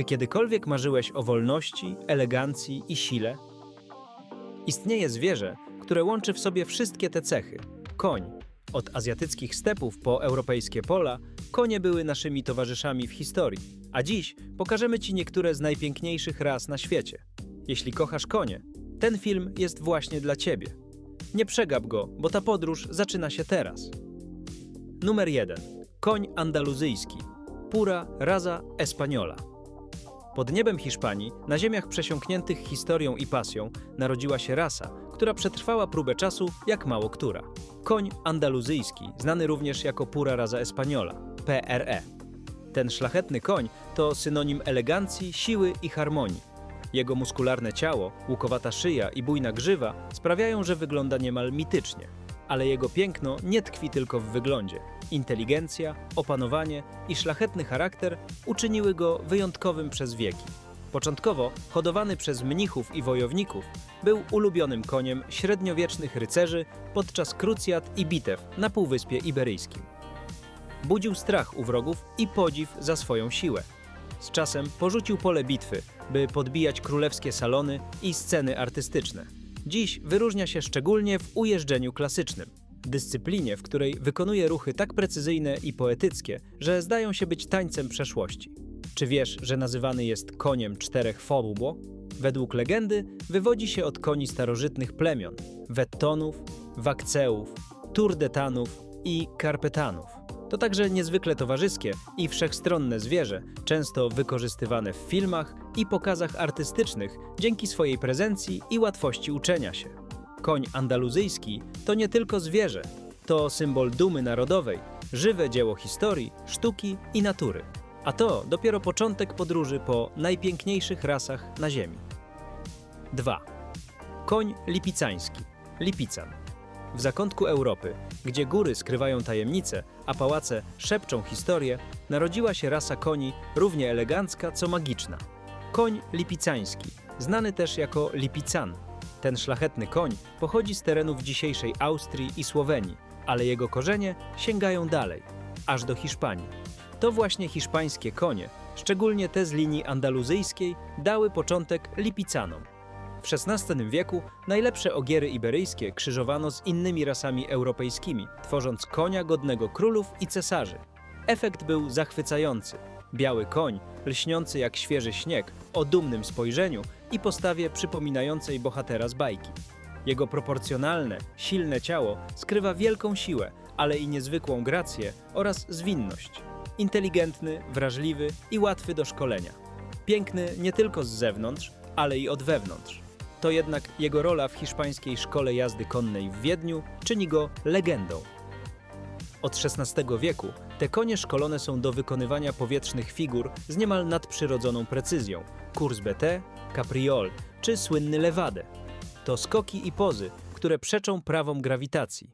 Czy kiedykolwiek marzyłeś o wolności, elegancji i sile? Istnieje zwierzę, które łączy w sobie wszystkie te cechy koń. Od azjatyckich stepów po europejskie pola, konie były naszymi towarzyszami w historii. A dziś pokażemy Ci niektóre z najpiękniejszych ras na świecie. Jeśli kochasz konie, ten film jest właśnie dla Ciebie. Nie przegap go, bo ta podróż zaczyna się teraz. Numer 1. Koń andaluzyjski. Pura raza española. Pod niebem Hiszpanii, na ziemiach przesiąkniętych historią i pasją, narodziła się rasa, która przetrwała próbę czasu jak mało która. Koń andaluzyjski, znany również jako Pura raza española, PRE. Ten szlachetny koń to synonim elegancji, siły i harmonii. Jego muskularne ciało, łukowata szyja i bujna grzywa sprawiają, że wygląda niemal mitycznie. Ale jego piękno nie tkwi tylko w wyglądzie. Inteligencja, opanowanie i szlachetny charakter uczyniły go wyjątkowym przez wieki. Początkowo hodowany przez mnichów i wojowników, był ulubionym koniem średniowiecznych rycerzy podczas krucjat i bitew na Półwyspie Iberyjskim. Budził strach u wrogów i podziw za swoją siłę. Z czasem porzucił pole bitwy, by podbijać królewskie salony i sceny artystyczne. Dziś wyróżnia się szczególnie w ujeżdżeniu klasycznym, dyscyplinie, w której wykonuje ruchy tak precyzyjne i poetyckie, że zdają się być tańcem przeszłości. Czy wiesz, że nazywany jest koniem czterech fobubo? Według legendy wywodzi się od koni starożytnych plemion Wettonów, Wakceów, Turdetanów i Karpetanów. To także niezwykle towarzyskie i wszechstronne zwierzę, często wykorzystywane w filmach i pokazach artystycznych dzięki swojej prezencji i łatwości uczenia się. Koń andaluzyjski to nie tylko zwierzę, to symbol dumy narodowej, żywe dzieło historii, sztuki i natury. A to dopiero początek podróży po najpiękniejszych rasach na Ziemi. 2. Koń lipicański, lipican. W zakątku Europy, gdzie góry skrywają tajemnice, a pałace szepczą historię, narodziła się rasa koni równie elegancka co magiczna. Koń lipicański, znany też jako lipican. Ten szlachetny koń pochodzi z terenów dzisiejszej Austrii i Słowenii, ale jego korzenie sięgają dalej, aż do Hiszpanii. To właśnie hiszpańskie konie, szczególnie te z linii andaluzyjskiej, dały początek lipicanom. W XVI wieku najlepsze ogiery iberyjskie krzyżowano z innymi rasami europejskimi, tworząc konia godnego królów i cesarzy. Efekt był zachwycający. Biały koń, lśniący jak świeży śnieg, o dumnym spojrzeniu i postawie przypominającej bohatera z bajki. Jego proporcjonalne, silne ciało skrywa wielką siłę, ale i niezwykłą grację oraz zwinność. Inteligentny, wrażliwy i łatwy do szkolenia. Piękny nie tylko z zewnątrz, ale i od wewnątrz. To jednak jego rola w hiszpańskiej szkole jazdy konnej w Wiedniu czyni go legendą. Od XVI wieku te konie szkolone są do wykonywania powietrznych figur z niemal nadprzyrodzoną precyzją. Kurs BT, capriole czy słynny lewade. To skoki i pozy, które przeczą prawom grawitacji.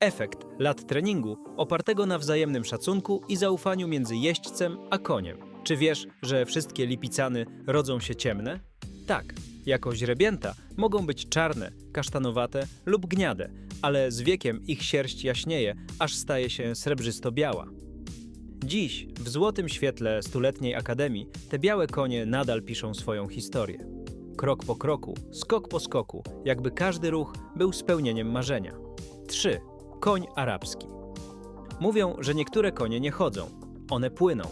Efekt lat treningu opartego na wzajemnym szacunku i zaufaniu między jeźdźcem a koniem. Czy wiesz, że wszystkie lipicany rodzą się ciemne? Tak, jako źrebięta mogą być czarne, kasztanowate lub gniade, ale z wiekiem ich sierść jaśnieje, aż staje się srebrzysto-biała. Dziś, w złotym świetle stuletniej akademii, te białe konie nadal piszą swoją historię. Krok po kroku, skok po skoku, jakby każdy ruch był spełnieniem marzenia. 3. Koń arabski. Mówią, że niektóre konie nie chodzą, one płyną.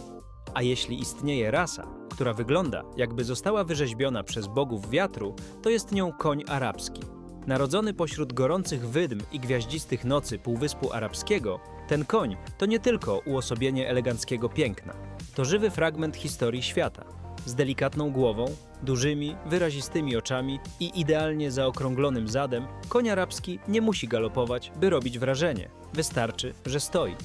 A jeśli istnieje rasa, która wygląda, jakby została wyrzeźbiona przez bogów wiatru, to jest nią koń arabski. Narodzony pośród gorących wydm i gwiaździstych nocy Półwyspu Arabskiego, ten koń to nie tylko uosobienie eleganckiego piękna. To żywy fragment historii świata. Z delikatną głową, dużymi, wyrazistymi oczami i idealnie zaokrąglonym zadem, koń arabski nie musi galopować, by robić wrażenie. Wystarczy, że stoi.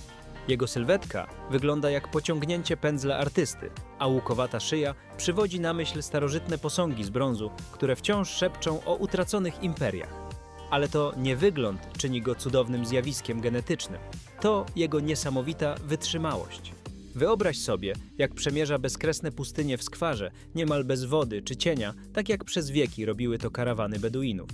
Jego sylwetka wygląda jak pociągnięcie pędzla artysty, a łukowata szyja przywodzi na myśl starożytne posągi z brązu, które wciąż szepczą o utraconych imperiach. Ale to nie wygląd czyni go cudownym zjawiskiem genetycznym, to jego niesamowita wytrzymałość. Wyobraź sobie, jak przemierza bezkresne pustynie w skwarze, niemal bez wody czy cienia, tak jak przez wieki robiły to karawany Beduinów.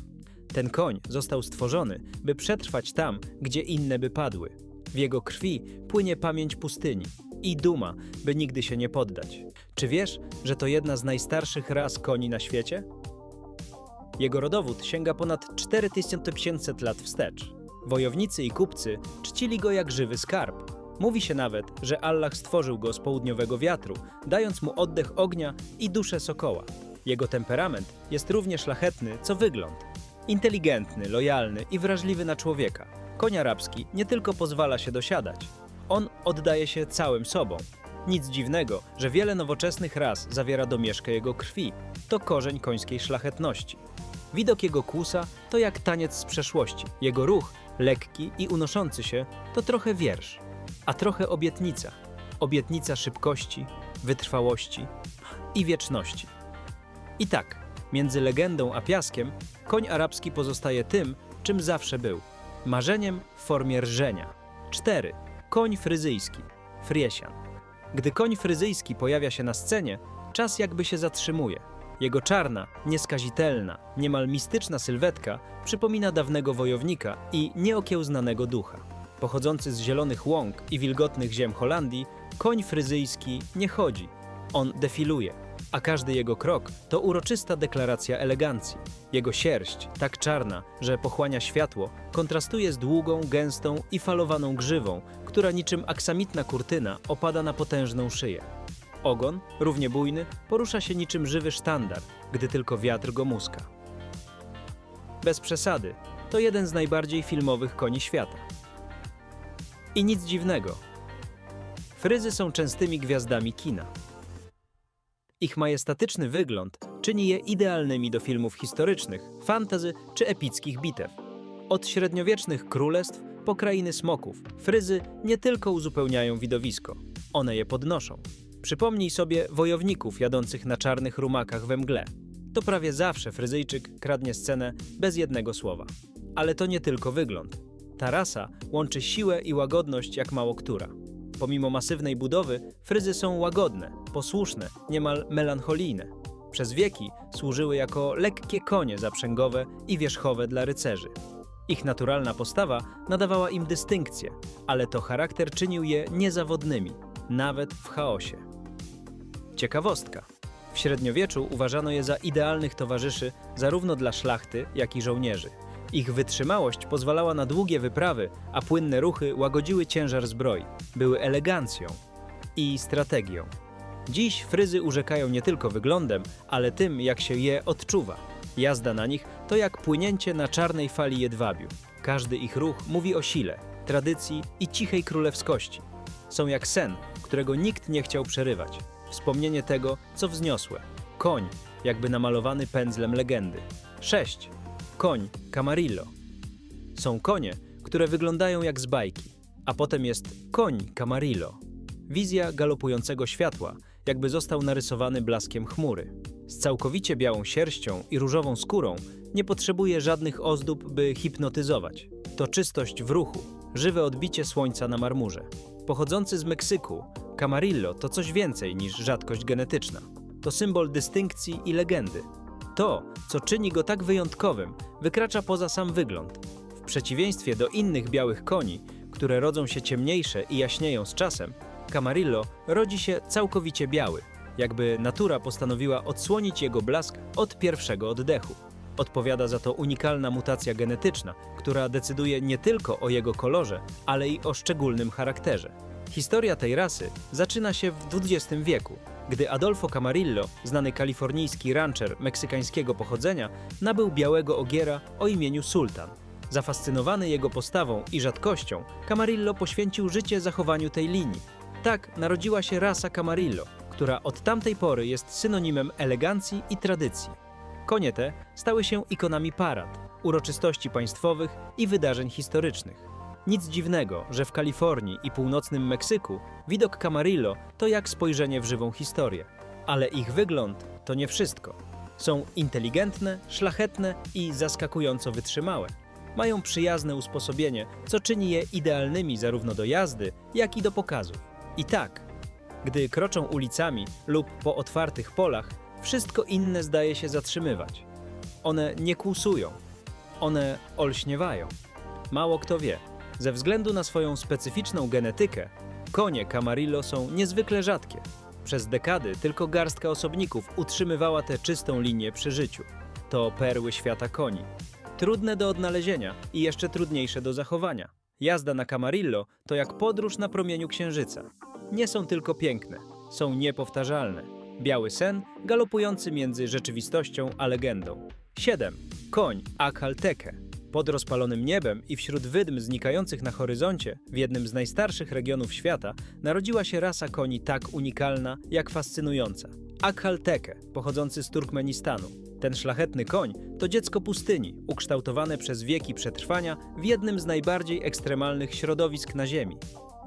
Ten koń został stworzony, by przetrwać tam, gdzie inne by padły. W jego krwi płynie pamięć pustyni. i duma, by nigdy się nie poddać. Czy wiesz, że to jedna z najstarszych ras koni na świecie? Jego rodowód sięga ponad 4500 lat wstecz. Wojownicy i kupcy czcili go jak żywy skarb. Mówi się nawet, że Allah stworzył go z południowego wiatru, dając mu oddech ognia i duszę sokoła. Jego temperament jest równie szlachetny, co wygląd. Inteligentny, lojalny i wrażliwy na człowieka. Koń arabski nie tylko pozwala się dosiadać, on oddaje się całym sobą. Nic dziwnego, że wiele nowoczesnych ras zawiera domieszkę jego krwi. To korzeń końskiej szlachetności. Widok jego kłusa to jak taniec z przeszłości. Jego ruch, lekki i unoszący się, to trochę wiersz, a trochę obietnica. Obietnica szybkości, wytrwałości i wieczności. I tak, między legendą a piaskiem, koń arabski pozostaje tym, czym zawsze był marzeniem w formie rżenia. 4. Koń fryzyjski, Friesian. Gdy koń fryzyjski pojawia się na scenie, czas jakby się zatrzymuje. Jego czarna, nieskazitelna, niemal mistyczna sylwetka przypomina dawnego wojownika i nieokiełznanego ducha. Pochodzący z zielonych łąk i wilgotnych ziem Holandii, koń fryzyjski nie chodzi, on defiluje, a każdy jego krok to uroczysta deklaracja elegancji. Jego sierść, tak czarna, że pochłania światło, kontrastuje z długą, gęstą i falowaną grzywą, która niczym aksamitna kurtyna opada na potężną szyję. Ogon, równie bujny, porusza się niczym żywy sztandar, gdy tylko wiatr go muska. Bez przesady, to jeden z najbardziej filmowych koni świata. I nic dziwnego. Fryzy są częstymi gwiazdami kina. Ich majestatyczny wygląd czyni je idealnymi do filmów historycznych, fantazy czy epickich bitew. Od średniowiecznych królestw po krainy smoków, fryzy nie tylko uzupełniają widowisko, one je podnoszą. Przypomnij sobie wojowników jadących na czarnych rumakach we mgle. To prawie zawsze Fryzyjczyk kradnie scenę bez jednego słowa. Ale to nie tylko wygląd. Ta rasa łączy siłę i łagodność jak mało która. Pomimo masywnej budowy, fryzy są łagodne, posłuszne, niemal melancholijne. Przez wieki służyły jako lekkie konie zaprzęgowe i wierzchowe dla rycerzy. Ich naturalna postawa nadawała im dystynkcję, ale to charakter czynił je niezawodnymi, nawet w chaosie. Ciekawostka. W średniowieczu uważano je za idealnych towarzyszy zarówno dla szlachty, jak i żołnierzy. Ich wytrzymałość pozwalała na długie wyprawy, a płynne ruchy łagodziły ciężar zbroi. Były elegancją i strategią. Dziś fryzy urzekają nie tylko wyglądem, ale tym, jak się je odczuwa. Jazda na nich to jak płynięcie na czarnej fali jedwabiu. Każdy ich ruch mówi o sile, tradycji i cichej królewskości. Są jak sen, którego nikt nie chciał przerywać. Wspomnienie tego, co wzniosłe. Koń, jakby namalowany pędzlem legendy. 6. Koń Camarillo. Są konie, które wyglądają jak z bajki, a potem jest koń Camarillo. Wizja galopującego światła, jakby został narysowany blaskiem chmury. Z całkowicie białą sierścią i różową skórą nie potrzebuje żadnych ozdób, by hipnotyzować. To czystość w ruchu, żywe odbicie słońca na marmurze. Pochodzący z Meksyku, Camarillo to coś więcej niż rzadkość genetyczna. To symbol dystynkcji i legendy. To, co czyni go tak wyjątkowym, wykracza poza sam wygląd. W przeciwieństwie do innych białych koni, które rodzą się ciemniejsze i jaśnieją z czasem, Camarillo rodzi się całkowicie biały, jakby natura postanowiła odsłonić jego blask od pierwszego oddechu. Odpowiada za to unikalna mutacja genetyczna, która decyduje nie tylko o jego kolorze, ale i o szczególnym charakterze. Historia tej rasy zaczyna się w XX wieku, gdy Adolfo Camarillo, znany kalifornijski rancher meksykańskiego pochodzenia, nabył białego ogiera o imieniu Sultan. Zafascynowany jego postawą i rzadkością, Camarillo poświęcił życie zachowaniu tej linii. Tak narodziła się rasa Camarillo, która od tamtej pory jest synonimem elegancji i tradycji. Konie te stały się ikonami parad, uroczystości państwowych i wydarzeń historycznych. Nic dziwnego, że w Kalifornii i północnym Meksyku widok Camarillo to jak spojrzenie w żywą historię. Ale ich wygląd to nie wszystko. Są inteligentne, szlachetne i zaskakująco wytrzymałe. Mają przyjazne usposobienie, co czyni je idealnymi zarówno do jazdy, jak i do pokazów. I tak, gdy kroczą ulicami lub po otwartych polach, wszystko inne zdaje się zatrzymywać. One nie kłusują, one olśniewają. Mało kto wie, ze względu na swoją specyficzną genetykę, Konie Camarillo są niezwykle rzadkie. Przez dekady tylko garstka osobników utrzymywała tę czystą linię przy życiu. To perły świata koni. Trudne do odnalezienia i jeszcze trudniejsze do zachowania. Jazda na Camarillo to jak podróż na promieniu księżyca. Nie są tylko piękne, są niepowtarzalne. Biały sen galopujący między rzeczywistością a legendą. 7. Koń Akalteke. Pod rozpalonym niebem i wśród wydm znikających na horyzoncie, w jednym z najstarszych regionów świata, narodziła się rasa koni tak unikalna, jak fascynująca. Akhalteke, pochodzący z Turkmenistanu. Ten szlachetny koń to dziecko pustyni, ukształtowane przez wieki przetrwania w jednym z najbardziej ekstremalnych środowisk na Ziemi.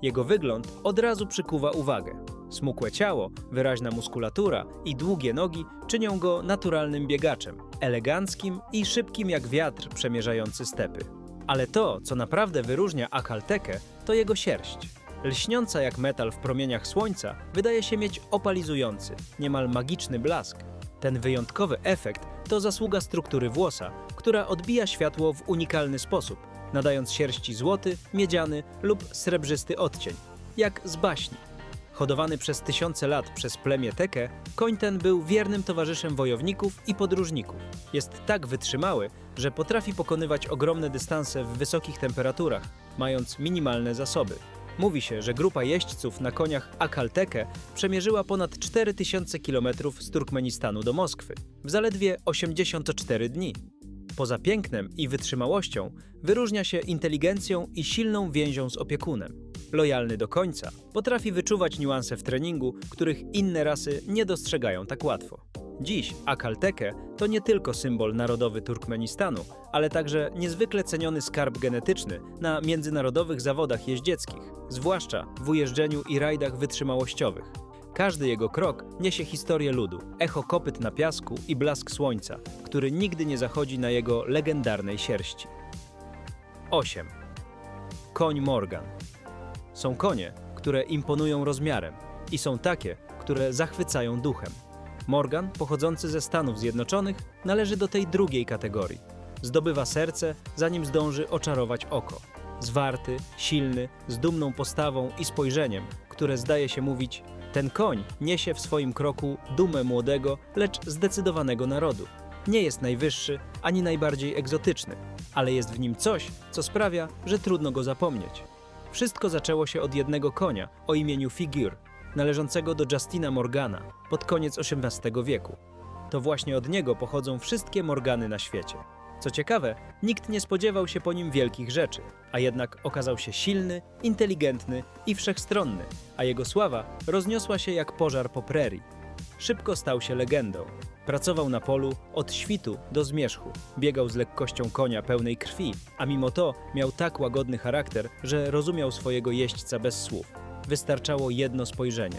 Jego wygląd od razu przykuwa uwagę. Smukłe ciało, wyraźna muskulatura i długie nogi czynią go naturalnym biegaczem, eleganckim i szybkim jak wiatr przemierzający stepy. Ale to, co naprawdę wyróżnia Akhaltekę, to jego sierść. Lśniąca jak metal w promieniach słońca, wydaje się mieć opalizujący, niemal magiczny blask. Ten wyjątkowy efekt to zasługa struktury włosa, która odbija światło w unikalny sposób, nadając sierści złoty, miedziany lub srebrzysty odcień, jak z baśni. Hodowany przez tysiące lat przez plemię Teke, koń ten był wiernym towarzyszem wojowników i podróżników. Jest tak wytrzymały, że potrafi pokonywać ogromne dystanse w wysokich temperaturach, mając minimalne zasoby. Mówi się, że grupa jeźdźców na koniach Akalteke przemierzyła ponad 4000 km z Turkmenistanu do Moskwy w zaledwie 84 dni. Poza pięknem i wytrzymałością wyróżnia się inteligencją i silną więzią z opiekunem. Lojalny do końca, potrafi wyczuwać niuanse w treningu, których inne rasy nie dostrzegają tak łatwo. Dziś Akalteke to nie tylko symbol narodowy Turkmenistanu, ale także niezwykle ceniony skarb genetyczny na międzynarodowych zawodach jeździeckich, zwłaszcza w ujeżdżeniu i rajdach wytrzymałościowych. Każdy jego krok niesie historię ludu, echo kopyt na piasku i blask słońca, który nigdy nie zachodzi na jego legendarnej sierści. 8. Koń Morgan. Są konie, które imponują rozmiarem i są takie, które zachwycają duchem. Morgan, pochodzący ze Stanów Zjednoczonych, należy do tej drugiej kategorii. Zdobywa serce, zanim zdąży oczarować oko. Zwarty, silny, z dumną postawą i spojrzeniem, które zdaje się mówić: Ten koń niesie w swoim kroku dumę młodego, lecz zdecydowanego narodu. Nie jest najwyższy ani najbardziej egzotyczny, ale jest w nim coś, co sprawia, że trudno go zapomnieć. Wszystko zaczęło się od jednego konia o imieniu Figure, należącego do Justina Morgana pod koniec XVIII wieku. To właśnie od niego pochodzą wszystkie Morgany na świecie. Co ciekawe, nikt nie spodziewał się po nim wielkich rzeczy, a jednak okazał się silny, inteligentny i wszechstronny, a jego sława rozniosła się jak pożar po prerii. Szybko stał się legendą. Pracował na polu od świtu do zmierzchu, biegał z lekkością konia pełnej krwi, a mimo to miał tak łagodny charakter, że rozumiał swojego jeźdźca bez słów. Wystarczało jedno spojrzenie.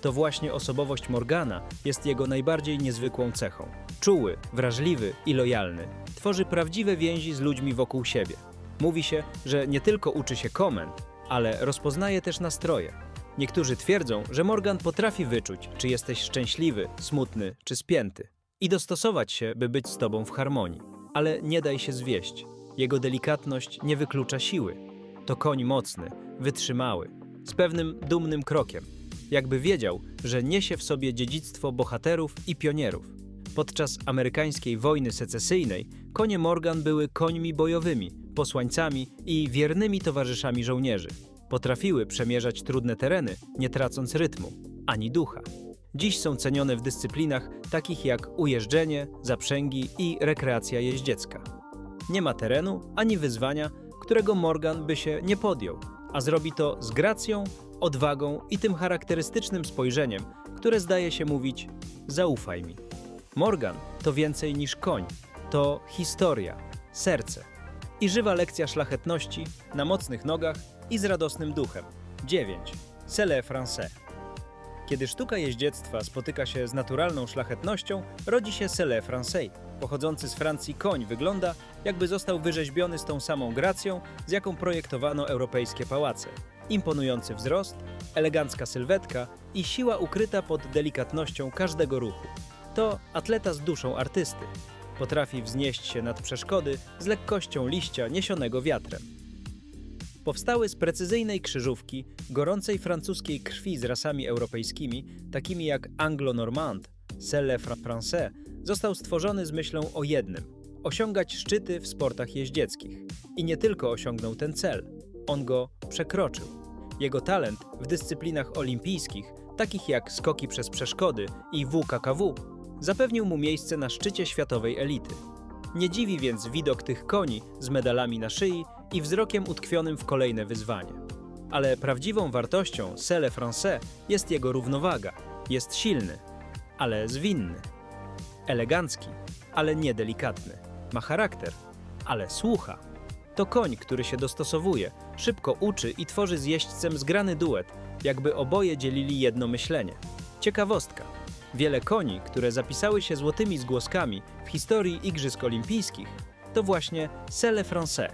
To właśnie osobowość Morgana jest jego najbardziej niezwykłą cechą. Czuły, wrażliwy i lojalny. Tworzy prawdziwe więzi z ludźmi wokół siebie. Mówi się, że nie tylko uczy się komend, ale rozpoznaje też nastroje. Niektórzy twierdzą, że Morgan potrafi wyczuć, czy jesteś szczęśliwy, smutny czy spięty i dostosować się, by być z tobą w harmonii. Ale nie daj się zwieść. Jego delikatność nie wyklucza siły. To koń mocny, wytrzymały, z pewnym dumnym krokiem, jakby wiedział, że niesie w sobie dziedzictwo bohaterów i pionierów. Podczas amerykańskiej wojny secesyjnej konie Morgan były końmi bojowymi, posłańcami i wiernymi towarzyszami żołnierzy. Potrafiły przemierzać trudne tereny, nie tracąc rytmu ani ducha. Dziś są cenione w dyscyplinach takich jak ujeżdżenie, zaprzęgi i rekreacja jeździecka. Nie ma terenu ani wyzwania, którego Morgan by się nie podjął, a zrobi to z gracją, odwagą i tym charakterystycznym spojrzeniem, które zdaje się mówić: zaufaj mi. Morgan to więcej niż koń, to historia, serce i żywa lekcja szlachetności na mocnych nogach i z radosnym duchem. 9. Cele Français. Kiedy sztuka jeździectwa spotyka się z naturalną szlachetnością, rodzi się Cele Français. Pochodzący z Francji koń wygląda, jakby został wyrzeźbiony z tą samą gracją, z jaką projektowano europejskie pałace. Imponujący wzrost, elegancka sylwetka i siła ukryta pod delikatnością każdego ruchu. To atleta z duszą artysty. Potrafi wznieść się nad przeszkody z lekkością liścia niesionego wiatrem. Powstały z precyzyjnej krzyżówki gorącej francuskiej krwi z rasami europejskimi, takimi jak Anglo-Normand, Selle Français, został stworzony z myślą o jednym osiągać szczyty w sportach jeździeckich. I nie tylko osiągnął ten cel, on go przekroczył. Jego talent w dyscyplinach olimpijskich, takich jak skoki przez przeszkody i WKKW, zapewnił mu miejsce na szczycie światowej elity. Nie dziwi więc widok tych koni z medalami na szyi i wzrokiem utkwionym w kolejne wyzwanie. Ale prawdziwą wartością Selle Français jest jego równowaga. Jest silny, ale zwinny. Elegancki, ale niedelikatny. Ma charakter, ale słucha. To koń, który się dostosowuje, szybko uczy i tworzy z jeźdźcem zgrany duet, jakby oboje dzielili jedno myślenie. Ciekawostka. Wiele koni, które zapisały się złotymi zgłoskami w historii Igrzysk Olimpijskich, to właśnie Selle Français.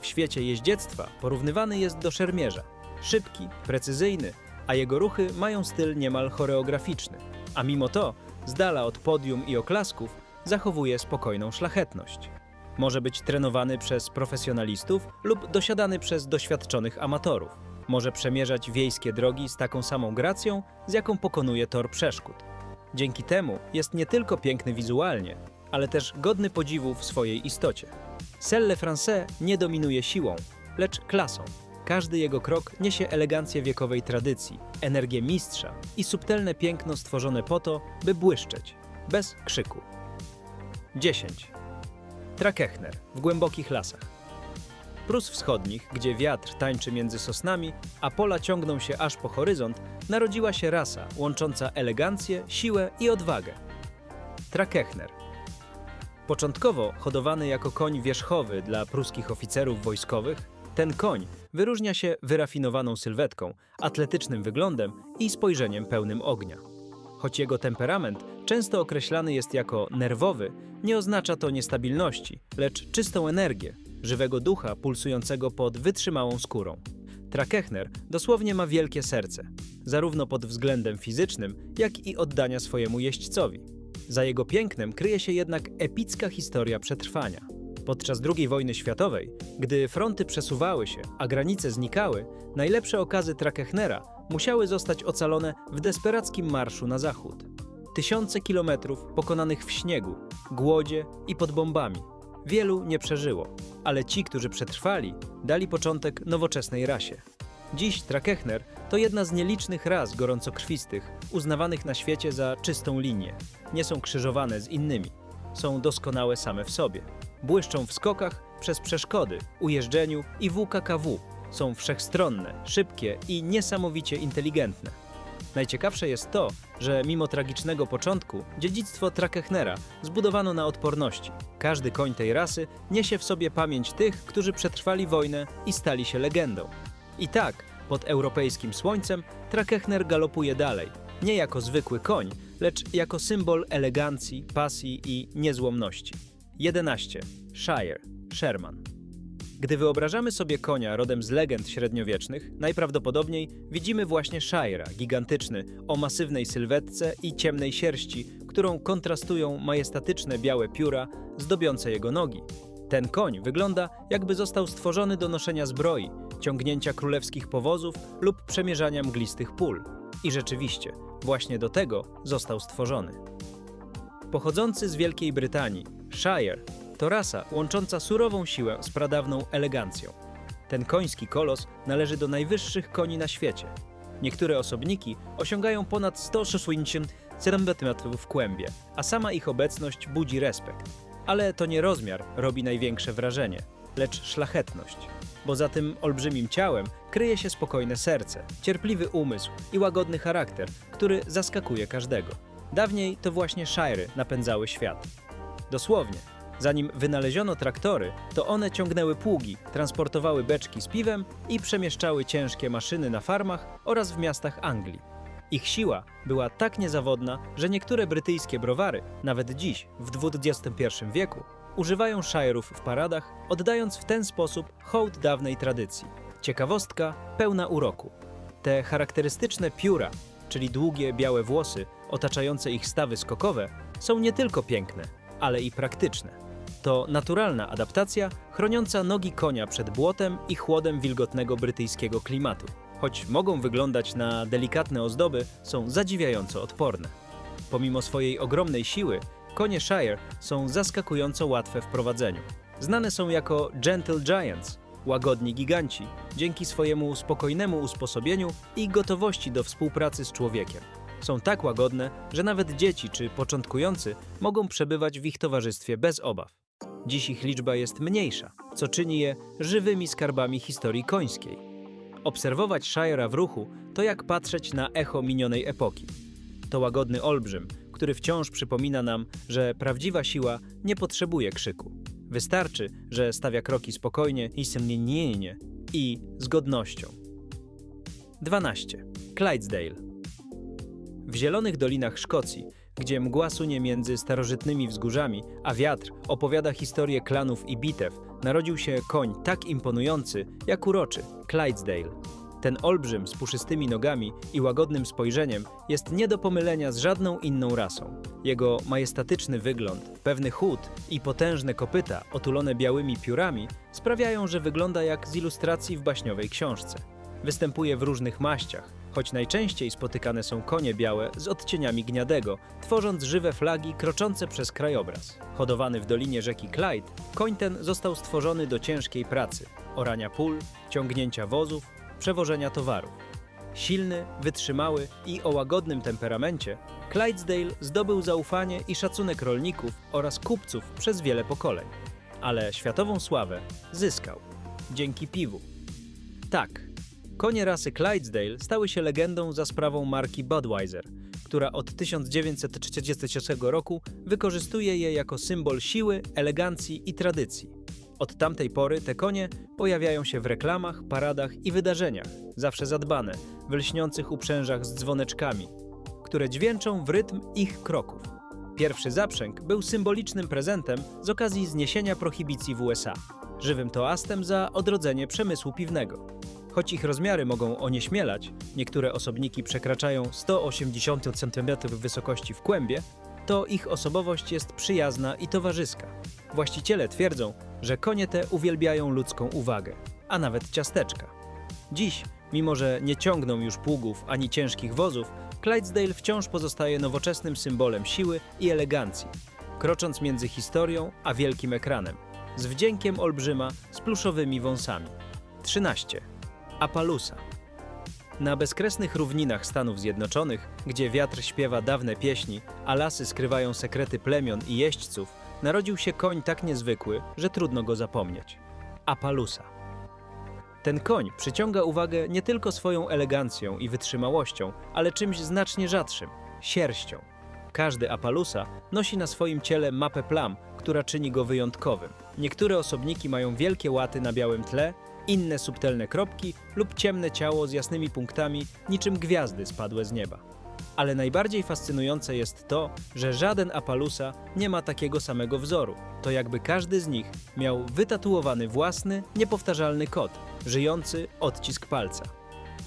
W świecie jeździectwa porównywany jest do szermierza. Szybki, precyzyjny, a jego ruchy mają styl niemal choreograficzny. A mimo to, z dala od podium i oklasków, zachowuje spokojną szlachetność. Może być trenowany przez profesjonalistów lub dosiadany przez doświadczonych amatorów. Może przemierzać wiejskie drogi z taką samą gracją, z jaką pokonuje tor przeszkód. Dzięki temu jest nie tylko piękny wizualnie, ale też godny podziwu w swojej istocie. Selle Français nie dominuje siłą, lecz klasą. Każdy jego krok niesie elegancję wiekowej tradycji, energię mistrza i subtelne piękno stworzone po to, by błyszczeć, bez krzyku. 10. Trakechner w głębokich lasach. Prus wschodnich, gdzie wiatr tańczy między sosnami, a pola ciągną się aż po horyzont, narodziła się rasa łącząca elegancję, siłę i odwagę. Trakechner. Początkowo hodowany jako koń wierzchowy dla pruskich oficerów wojskowych, ten koń wyróżnia się wyrafinowaną sylwetką, atletycznym wyglądem i spojrzeniem pełnym ognia. Choć jego temperament często określany jest jako nerwowy, nie oznacza to niestabilności, lecz czystą energię, żywego ducha pulsującego pod wytrzymałą skórą. Trakechner dosłownie ma wielkie serce, zarówno pod względem fizycznym, jak i oddania swojemu jeźdźcowi. Za jego pięknem kryje się jednak epicka historia przetrwania. Podczas II wojny światowej, gdy fronty przesuwały się, a granice znikały, najlepsze okazy Trakechnera musiały zostać ocalone w desperackim marszu na zachód. Tysiące kilometrów pokonanych w śniegu, głodzie i pod bombami. Wielu nie przeżyło, ale ci, którzy przetrwali, dali początek nowoczesnej rasie. Dziś Trakechner to jedna z nielicznych ras gorącokrwistych, uznawanych na świecie za czystą linię. Nie są krzyżowane z innymi. Są doskonałe same w sobie. Błyszczą w skokach, przez przeszkody, ujeżdżeniu i WKKW. Są wszechstronne, szybkie i niesamowicie inteligentne. Najciekawsze jest to, że mimo tragicznego początku, dziedzictwo Trakechnera zbudowano na odporności. Każdy koń tej rasy niesie w sobie pamięć tych, którzy przetrwali wojnę i stali się legendą. I tak, pod europejskim słońcem, Trakechner galopuje dalej, nie jako zwykły koń, lecz jako symbol elegancji, pasji i niezłomności. 11. Shire, Sherman. Gdy wyobrażamy sobie konia rodem z legend średniowiecznych, najprawdopodobniej widzimy właśnie Shire'a, gigantyczny, o masywnej sylwetce i ciemnej sierści, którą kontrastują majestatyczne białe pióra zdobiące jego nogi. Ten koń wygląda, jakby został stworzony do noszenia zbroi, ciągnięcia królewskich powozów lub przemierzania mglistych pól. I rzeczywiście, właśnie do tego został stworzony. Pochodzący z Wielkiej Brytanii, Shire to rasa łącząca surową siłę z pradawną elegancją. Ten koński kolos należy do najwyższych koni na świecie. Niektóre osobniki osiągają ponad 160 cm w kłębie, a sama ich obecność budzi respekt. Ale to nie rozmiar robi największe wrażenie, lecz szlachetność. Bo za tym olbrzymim ciałem kryje się spokojne serce, cierpliwy umysł i łagodny charakter, który zaskakuje każdego. Dawniej to właśnie szajry napędzały świat. Dosłownie, zanim wynaleziono traktory, to one ciągnęły pługi, transportowały beczki z piwem i przemieszczały ciężkie maszyny na farmach oraz w miastach Anglii. Ich siła była tak niezawodna, że niektóre brytyjskie browary, nawet dziś, w XXI wieku, używają szajrów w paradach, oddając w ten sposób hołd dawnej tradycji. Ciekawostka pełna uroku. Te charakterystyczne pióra, czyli długie białe włosy otaczające ich stawy skokowe, są nie tylko piękne, ale i praktyczne. To naturalna adaptacja chroniąca nogi konia przed błotem i chłodem wilgotnego brytyjskiego klimatu. Choć mogą wyglądać na delikatne ozdoby, są zadziwiająco odporne. Pomimo swojej ogromnej siły, konie Shire są zaskakująco łatwe w prowadzeniu. Znane są jako Gentle Giants, łagodni giganci, dzięki swojemu spokojnemu usposobieniu i gotowości do współpracy z człowiekiem. Są tak łagodne, że nawet dzieci czy początkujący mogą przebywać w ich towarzystwie bez obaw. Dziś ich liczba jest mniejsza, co czyni je żywymi skarbami historii końskiej. Obserwować Shire'a w ruchu to jak patrzeć na echo minionej epoki. To łagodny olbrzym, który wciąż przypomina nam, że prawdziwa siła nie potrzebuje krzyku. Wystarczy, że stawia kroki spokojnie i sumiennie i z godnością. 12. Clydesdale W zielonych dolinach Szkocji, gdzie mgła sunie między starożytnymi wzgórzami, a wiatr opowiada historię klanów i bitew, narodził się koń tak imponujący, jak uroczy Clydesdale. Ten olbrzym z puszystymi nogami i łagodnym spojrzeniem jest nie do pomylenia z żadną inną rasą. Jego majestatyczny wygląd, pewny chód i potężne kopyta otulone białymi piórami sprawiają, że wygląda jak z ilustracji w baśniowej książce. Występuje w różnych maściach, choć najczęściej spotykane są konie białe z odcieniami gniadego, tworząc żywe flagi kroczące przez krajobraz. Hodowany w dolinie rzeki Clyde, koń ten został stworzony do ciężkiej pracy, orania pól, ciągnięcia wozów, przewożenia towarów. Silny, wytrzymały i o łagodnym temperamencie, Clydesdale zdobył zaufanie i szacunek rolników oraz kupców przez wiele pokoleń. Ale światową sławę zyskał dzięki piwu. Tak, konie rasy Clydesdale stały się legendą za sprawą marki Budweiser, która od 1933 roku wykorzystuje je jako symbol siły, elegancji i tradycji. Od tamtej pory te konie pojawiają się w reklamach, paradach i wydarzeniach, zawsze zadbane, w lśniących uprzężach z dzwoneczkami, które dźwięczą w rytm ich kroków. Pierwszy zaprzęg był symbolicznym prezentem z okazji zniesienia prohibicji w USA, żywym toastem za odrodzenie przemysłu piwnego. Choć ich rozmiary mogą onieśmielać, niektóre osobniki przekraczają 180 cm wysokości w kłębie, to ich osobowość jest przyjazna i towarzyska. Właściciele twierdzą, że konie te uwielbiają ludzką uwagę, a nawet ciasteczka. Dziś, mimo że nie ciągną już pługów ani ciężkich wozów, Clydesdale wciąż pozostaje nowoczesnym symbolem siły i elegancji, krocząc między historią a wielkim ekranem, z wdziękiem olbrzyma z pluszowymi wąsami. 13. Appaloosa na bezkresnych równinach Stanów Zjednoczonych, gdzie wiatr śpiewa dawne pieśni, a lasy skrywają sekrety plemion i jeźdźców, narodził się koń tak niezwykły, że trudno go zapomnieć. Appaloosa. Ten koń przyciąga uwagę nie tylko swoją elegancją i wytrzymałością, ale czymś znacznie rzadszym sierścią. Każdy Appaloosa nosi na swoim ciele mapę plam, która czyni go wyjątkowym. Niektóre osobniki mają wielkie łaty na białym tle, inne subtelne kropki lub ciemne ciało z jasnymi punktami, niczym gwiazdy spadłe z nieba. Ale najbardziej fascynujące jest to, że żaden Appaloosa nie ma takiego samego wzoru. To jakby każdy z nich miał wytatuowany własny, niepowtarzalny kod, żyjący odcisk palca.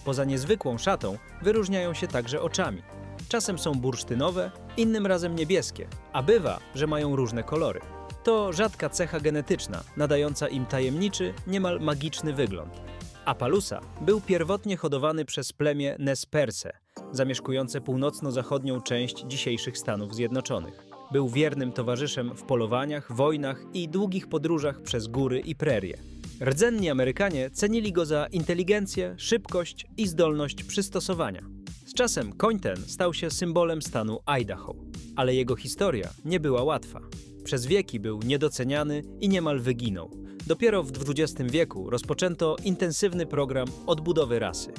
Poza niezwykłą szatą wyróżniają się także oczami. Czasem są bursztynowe, innym razem niebieskie, a bywa, że mają różne kolory. To rzadka cecha genetyczna, nadająca im tajemniczy, niemal magiczny wygląd. Appaloosa był pierwotnie hodowany przez plemię Nesperse, zamieszkujące północno-zachodnią część dzisiejszych Stanów Zjednoczonych. Był wiernym towarzyszem w polowaniach, wojnach i długich podróżach przez góry i prerie. Rdzenni Amerykanie cenili go za inteligencję, szybkość i zdolność przystosowania. Z czasem koń ten stał się symbolem stanu Idaho, ale jego historia nie była łatwa. Przez wieki był niedoceniany i niemal wyginął. Dopiero w XX wieku rozpoczęto intensywny program odbudowy rasy.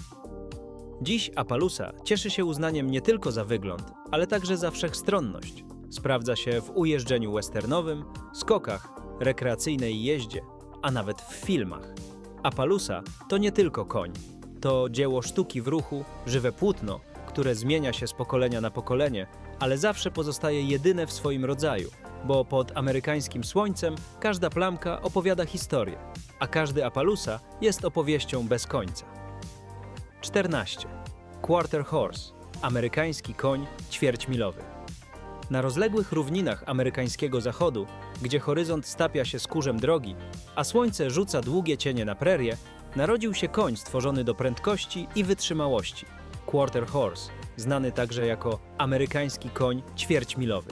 Dziś Appaloosa cieszy się uznaniem nie tylko za wygląd, ale także za wszechstronność. Sprawdza się w ujeżdżeniu westernowym, skokach, rekreacyjnej jeździe, a nawet w filmach. Appaloosa to nie tylko koń. To dzieło sztuki w ruchu, żywe płótno, które zmienia się z pokolenia na pokolenie, ale zawsze pozostaje jedyne w swoim rodzaju, bo pod amerykańskim słońcem każda plamka opowiada historię, a każdy Appaloosa jest opowieścią bez końca. 14. Quarter Horse amerykański koń ćwierćmilowy. Na rozległych równinach amerykańskiego zachodu, gdzie horyzont stapia się z kurzem drogi, a słońce rzuca długie cienie na prerię, narodził się koń stworzony do prędkości i wytrzymałości. Quarter Horse, znany także jako amerykański koń ćwierćmilowy.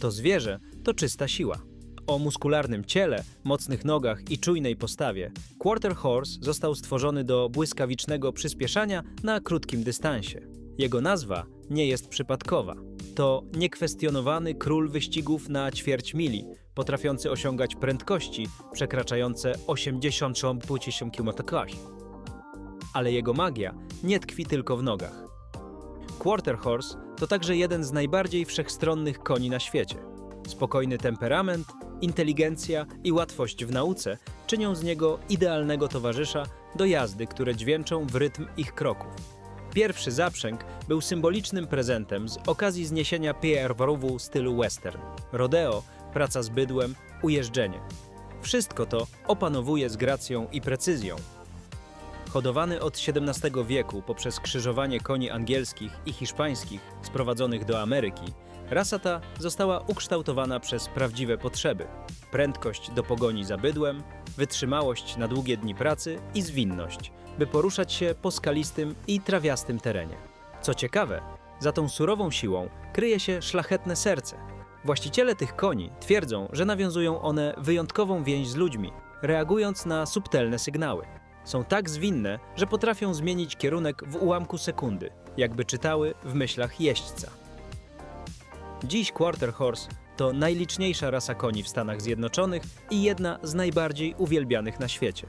To zwierzę to czysta siła. O muskularnym ciele, mocnych nogach i czujnej postawie, Quarter Horse został stworzony do błyskawicznego przyspieszania na krótkim dystansie. Jego nazwa nie jest przypadkowa. To niekwestionowany król wyścigów na ćwierć mili, potrafiący osiągać prędkości przekraczające 80 km. Ale jego magia nie tkwi tylko w nogach. Quarter Horse to także jeden z najbardziej wszechstronnych koni na świecie. Spokojny temperament, inteligencja i łatwość w nauce czynią z niego idealnego towarzysza do jazdy, które dźwięczą w rytm ich kroków. Pierwszy zaprzęg był symbolicznym prezentem z okazji zniesienia PR-rowu stylu western. Rodeo, praca z bydłem, ujeżdżenie. Wszystko to opanowuje z gracją i precyzją. Hodowany od XVII wieku poprzez krzyżowanie koni angielskich i hiszpańskich sprowadzonych do Ameryki, rasa ta została ukształtowana przez prawdziwe potrzeby: prędkość do pogoni za bydłem, wytrzymałość na długie dni pracy i zwinność, by poruszać się po skalistym i trawiastym terenie. Co ciekawe, za tą surową siłą kryje się szlachetne serce. Właściciele tych koni twierdzą, że nawiązują one wyjątkową więź z ludźmi, reagując na subtelne sygnały. Są tak zwinne, że potrafią zmienić kierunek w ułamku sekundy, jakby czytały w myślach jeźdźca. Dziś Quarter Horse to najliczniejsza rasa koni w Stanach Zjednoczonych i jedna z najbardziej uwielbianych na świecie.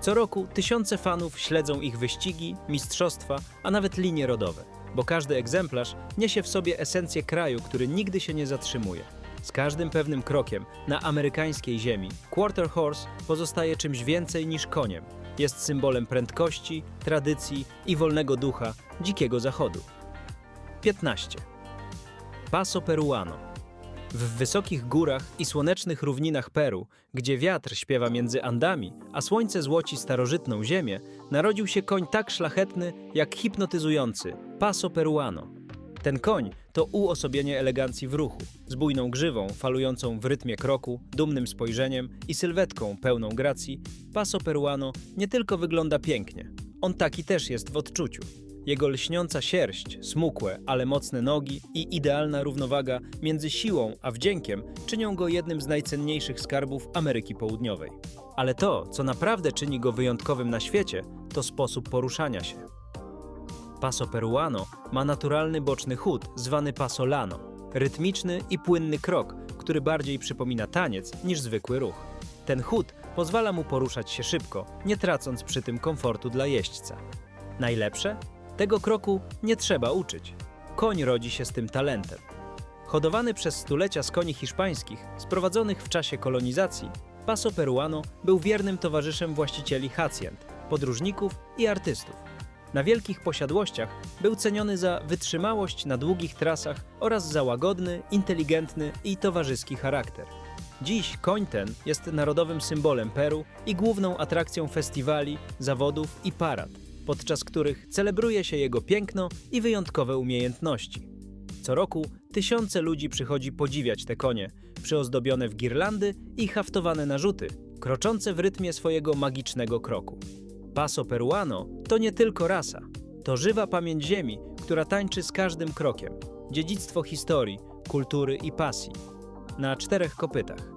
Co roku tysiące fanów śledzą ich wyścigi, mistrzostwa, a nawet linie rodowe, bo każdy egzemplarz niesie w sobie esencję kraju, który nigdy się nie zatrzymuje. Z każdym pewnym krokiem na amerykańskiej ziemi Quarter Horse pozostaje czymś więcej niż koniem. Jest symbolem prędkości, tradycji i wolnego ducha dzikiego zachodu. 15. Paso Peruano. W wysokich górach i słonecznych równinach Peru, gdzie wiatr śpiewa między Andami, a słońce złoci starożytną ziemię, narodził się koń tak szlachetny jak hipnotyzujący Paso Peruano. Ten koń to uosobienie elegancji w ruchu, z bujną grzywą falującą w rytmie kroku, dumnym spojrzeniem i sylwetką pełną gracji. Paso Peruano nie tylko wygląda pięknie, on taki też jest w odczuciu. Jego lśniąca sierść, smukłe, ale mocne nogi i idealna równowaga między siłą a wdziękiem czynią go jednym z najcenniejszych skarbów Ameryki Południowej. Ale to, co naprawdę czyni go wyjątkowym na świecie, to sposób poruszania się. Paso Peruano ma naturalny boczny chód zwany Paso Lano, rytmiczny i płynny krok, który bardziej przypomina taniec niż zwykły ruch. Ten chód pozwala mu poruszać się szybko, nie tracąc przy tym komfortu dla jeźdźca. Najlepsze? Tego kroku nie trzeba uczyć. Koń rodzi się z tym talentem. Hodowany przez stulecia z koni hiszpańskich, sprowadzonych w czasie kolonizacji, Paso Peruano był wiernym towarzyszem właścicieli haciend, podróżników i artystów. Na wielkich posiadłościach był ceniony za wytrzymałość na długich trasach oraz za łagodny, inteligentny i towarzyski charakter. Dziś koń ten jest narodowym symbolem Peru i główną atrakcją festiwali, zawodów i parad, podczas których celebruje się jego piękno i wyjątkowe umiejętności. Co roku tysiące ludzi przychodzi podziwiać te konie, przyozdobione w girlandy i haftowane narzuty, kroczące w rytmie swojego magicznego kroku. Paso Peruano to nie tylko rasa, to żywa pamięć ziemi, która tańczy z każdym krokiem, dziedzictwo historii, kultury i pasji. Na czterech kopytach.